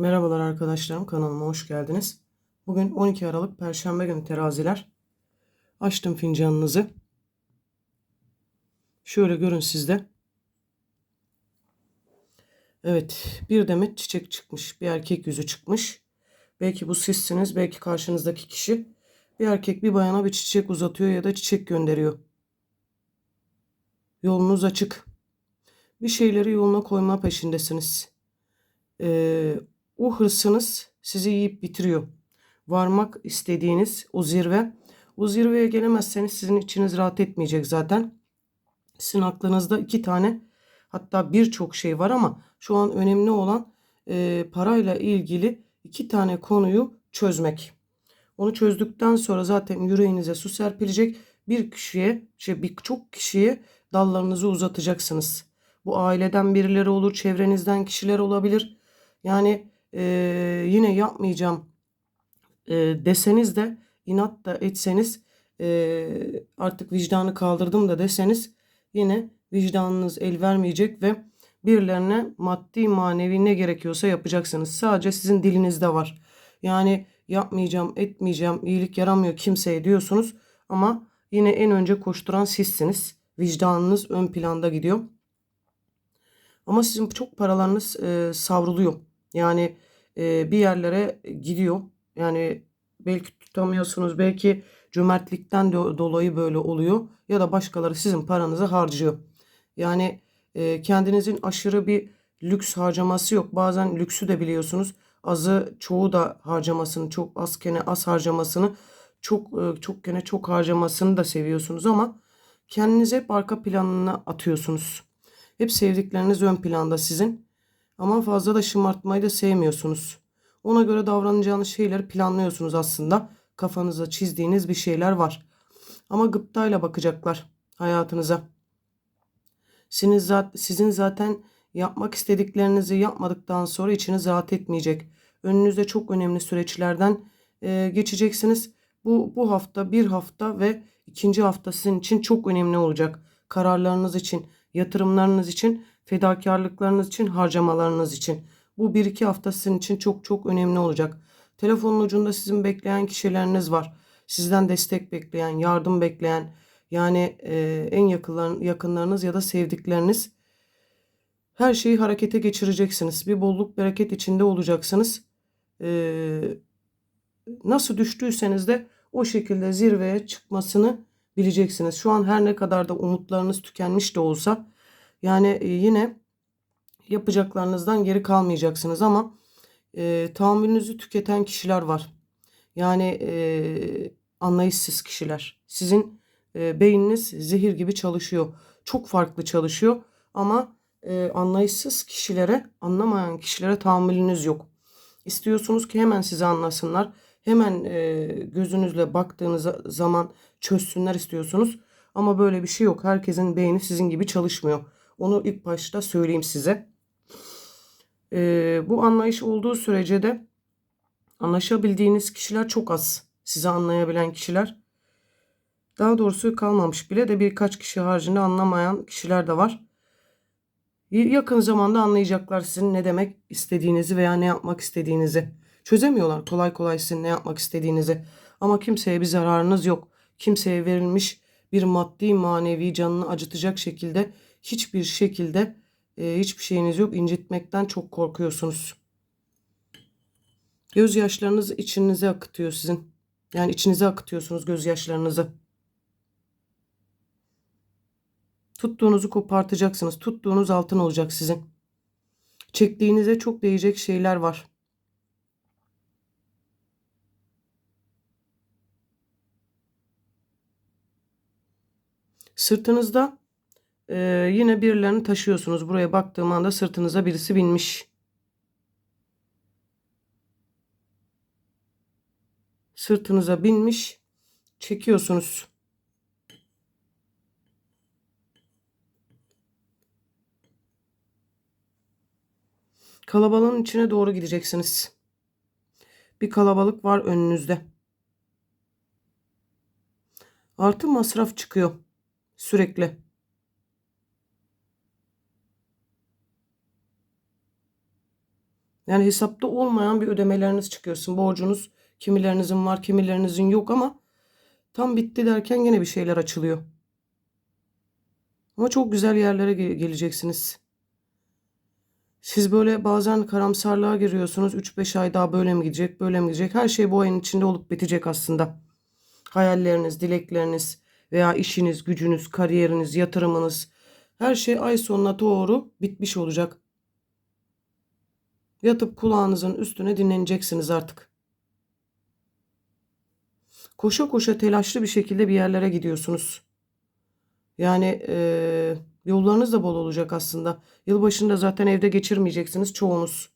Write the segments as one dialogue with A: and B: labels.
A: Merhabalar arkadaşlarım kanalıma hoş geldiniz. Bugün 12 Aralık Perşembe günü teraziler. Açtım fincanınızı. Şöyle görün sizde. Evet bir demet çiçek çıkmış. Bir erkek yüzü çıkmış. Belki bu sizsiniz belki karşınızdaki kişi. Bir erkek bir bayana bir çiçek uzatıyor ya da çiçek gönderiyor. Yolunuz açık. Bir şeyleri yoluna koyma peşindesiniz. Ee, o hırsınız sizi yiyip bitiriyor. Varmak istediğiniz o zirve. O zirveye gelemezseniz sizin içiniz rahat etmeyecek zaten. Sizin aklınızda iki tane hatta birçok şey var ama şu an önemli olan e, parayla ilgili iki tane konuyu çözmek. Onu çözdükten sonra zaten yüreğinize su serpilecek. Bir kişiye, şey birçok kişiye dallarınızı uzatacaksınız. Bu aileden birileri olur, çevrenizden kişiler olabilir. Yani e, yine yapmayacağım e, deseniz de inat da etseniz e, artık vicdanı kaldırdım da deseniz yine vicdanınız el vermeyecek ve birilerine maddi manevi ne gerekiyorsa yapacaksınız. Sadece sizin dilinizde var. Yani yapmayacağım, etmeyeceğim, iyilik yaramıyor kimseye diyorsunuz ama yine en önce koşturan sizsiniz. Vicdanınız ön planda gidiyor. Ama sizin çok paralarınız e, savruluyor. Yani e, bir yerlere gidiyor. Yani belki tutamıyorsunuz, belki cömertlikten do- dolayı böyle oluyor ya da başkaları sizin paranızı harcıyor. Yani e, kendinizin aşırı bir lüks harcaması yok. Bazen lüksü de biliyorsunuz. Azı çoğu da harcamasını, çok az kene az harcamasını, çok e, çok kene çok harcamasını da seviyorsunuz ama kendinizi hep arka planına atıyorsunuz. Hep sevdikleriniz ön planda sizin. Ama fazla da şımartmayı da sevmiyorsunuz. Ona göre davranacağınız şeyleri planlıyorsunuz aslında. Kafanıza çizdiğiniz bir şeyler var. Ama gıptayla bakacaklar hayatınıza. Sizin, zat, sizin zaten yapmak istediklerinizi yapmadıktan sonra içiniz rahat etmeyecek. Önünüzde çok önemli süreçlerden e, geçeceksiniz. Bu, bu hafta bir hafta ve ikinci hafta sizin için çok önemli olacak. Kararlarınız için, yatırımlarınız için, fedakarlıklarınız için, harcamalarınız için. Bu bir iki hafta sizin için çok çok önemli olacak. Telefonun ucunda sizin bekleyen kişileriniz var. Sizden destek bekleyen, yardım bekleyen, yani e, en yakınlar, yakınlarınız ya da sevdikleriniz. Her şeyi harekete geçireceksiniz. Bir bolluk bereket içinde olacaksınız. E, nasıl düştüyseniz de o şekilde zirveye çıkmasını bileceksiniz. Şu an her ne kadar da umutlarınız tükenmiş de olsa yani e, yine yapacaklarınızdan geri kalmayacaksınız ama e, tahammülünüzü tüketen kişiler var. Yani e, anlayışsız kişiler. Sizin e, beyniniz zehir gibi çalışıyor. Çok farklı çalışıyor ama e, anlayışsız kişilere, anlamayan kişilere tahammülünüz yok. İstiyorsunuz ki hemen sizi anlasınlar. Hemen e, gözünüzle baktığınız zaman çözsünler istiyorsunuz. Ama böyle bir şey yok. Herkesin beyni sizin gibi çalışmıyor. Onu ilk başta söyleyeyim size. E, bu anlayış olduğu sürece de anlaşabildiğiniz kişiler çok az. Sizi anlayabilen kişiler. Daha doğrusu kalmamış bile de birkaç kişi haricinde anlamayan kişiler de var. Yakın zamanda anlayacaklar sizin ne demek istediğinizi veya ne yapmak istediğinizi. Çözemiyorlar kolay kolay sizin ne yapmak istediğinizi. Ama kimseye bir zararınız yok. Kimseye verilmiş bir maddi manevi canını acıtacak şekilde hiçbir şekilde e, hiçbir şeyiniz yok. İncitmekten çok korkuyorsunuz. Gözyaşlarınız içinize akıtıyor sizin. Yani içinize akıtıyorsunuz gözyaşlarınızı. Tuttuğunuzu kopartacaksınız. Tuttuğunuz altın olacak sizin. Çektiğinize çok değecek şeyler var. Sırtınızda e, yine birilerini taşıyorsunuz. Buraya baktığım anda sırtınıza birisi binmiş. Sırtınıza binmiş. Çekiyorsunuz. Kalabalığın içine doğru gideceksiniz. Bir kalabalık var önünüzde. Artı masraf çıkıyor sürekli. Yani hesapta olmayan bir ödemeleriniz çıkıyorsun. Borcunuz kimilerinizin var, kimilerinizin yok ama tam bitti derken yine bir şeyler açılıyor. Ama çok güzel yerlere ge- geleceksiniz. Siz böyle bazen karamsarlığa giriyorsunuz. 3-5 ay daha böyle mi gidecek, böyle mi gidecek? Her şey bu ayın içinde olup bitecek aslında. Hayalleriniz, dilekleriniz veya işiniz, gücünüz, kariyeriniz, yatırımınız her şey ay sonuna doğru bitmiş olacak. Yatıp kulağınızın üstüne dinleneceksiniz artık. Koşa koşa telaşlı bir şekilde bir yerlere gidiyorsunuz. Yani eee, yollarınız da bol olacak aslında. Yılbaşında zaten evde geçirmeyeceksiniz çoğunuz.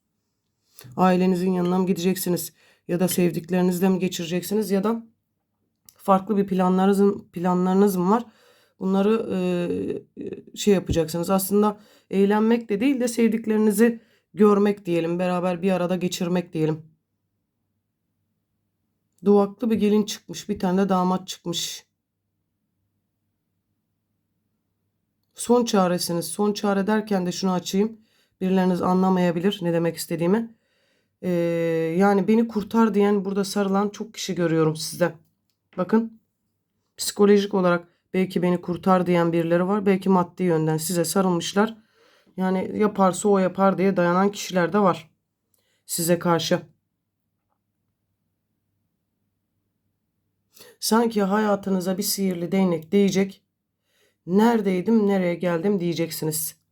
A: Ailenizin yanına mı gideceksiniz? Ya da sevdiklerinizle mi geçireceksiniz? Ya da farklı bir planlarınız, planlarınız mı var? Bunları eee, şey yapacaksınız. Aslında eğlenmek de değil de sevdiklerinizi görmek diyelim. Beraber bir arada geçirmek diyelim. Duvaklı bir gelin çıkmış. Bir tane de damat çıkmış. Son çaresiniz. Son çare derken de şunu açayım. Birileriniz anlamayabilir ne demek istediğimi. Ee, yani beni kurtar diyen burada sarılan çok kişi görüyorum sizde. Bakın psikolojik olarak belki beni kurtar diyen birileri var. Belki maddi yönden size sarılmışlar. Yani yaparsa o yapar diye dayanan kişiler de var size karşı. Sanki hayatınıza bir sihirli değnek değecek. Neredeydim, nereye geldim diyeceksiniz.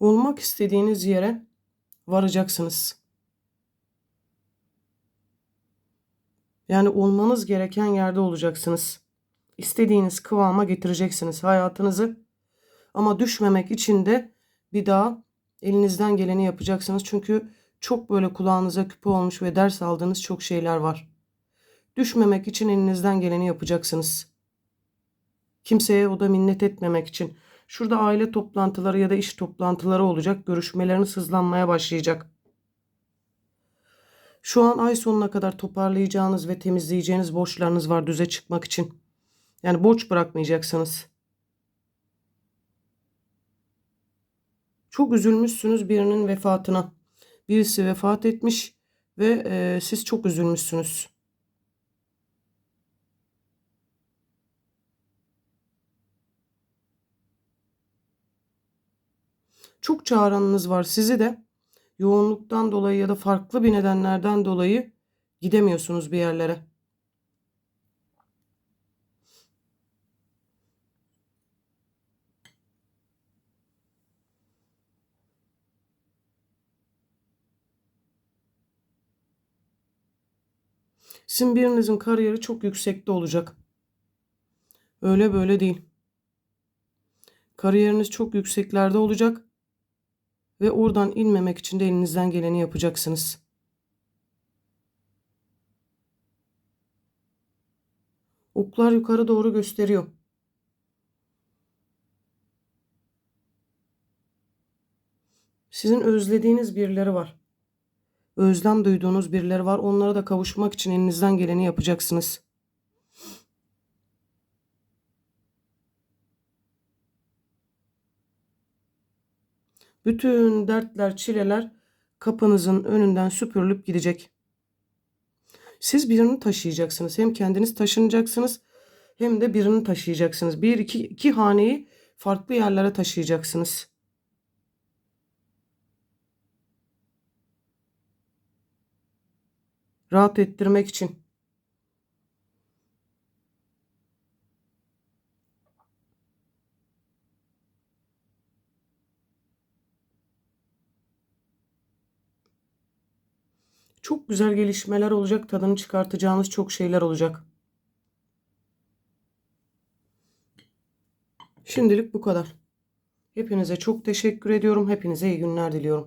A: Olmak istediğiniz yere varacaksınız. Yani olmanız gereken yerde olacaksınız. İstediğiniz kıvama getireceksiniz hayatınızı. Ama düşmemek için de bir daha elinizden geleni yapacaksınız. Çünkü çok böyle kulağınıza küpe olmuş ve ders aldığınız çok şeyler var. Düşmemek için elinizden geleni yapacaksınız. Kimseye o da minnet etmemek için. Şurada aile toplantıları ya da iş toplantıları olacak. Görüşmeleriniz hızlanmaya başlayacak. Şu an ay sonuna kadar toparlayacağınız ve temizleyeceğiniz borçlarınız var düze çıkmak için. Yani borç bırakmayacaksınız. Çok üzülmüşsünüz birinin vefatına. Birisi vefat etmiş ve e, siz çok üzülmüşsünüz. Çok çağıranınız var sizi de yoğunluktan dolayı ya da farklı bir nedenlerden dolayı gidemiyorsunuz bir yerlere. Sizin birinizin kariyeri çok yüksekte olacak. Öyle böyle değil. Kariyeriniz çok yükseklerde olacak ve oradan inmemek için de elinizden geleni yapacaksınız. Oklar yukarı doğru gösteriyor. Sizin özlediğiniz birileri var. Özlem duyduğunuz birileri var. Onlara da kavuşmak için elinizden geleni yapacaksınız. Bütün dertler, çileler kapınızın önünden süpürülüp gidecek. Siz birini taşıyacaksınız. Hem kendiniz taşınacaksınız hem de birini taşıyacaksınız. Bir iki, iki haneyi farklı yerlere taşıyacaksınız. Rahat ettirmek için. Çok güzel gelişmeler olacak. Tadını çıkartacağınız çok şeyler olacak. Şimdilik bu kadar. Hepinize çok teşekkür ediyorum. Hepinize iyi günler diliyorum.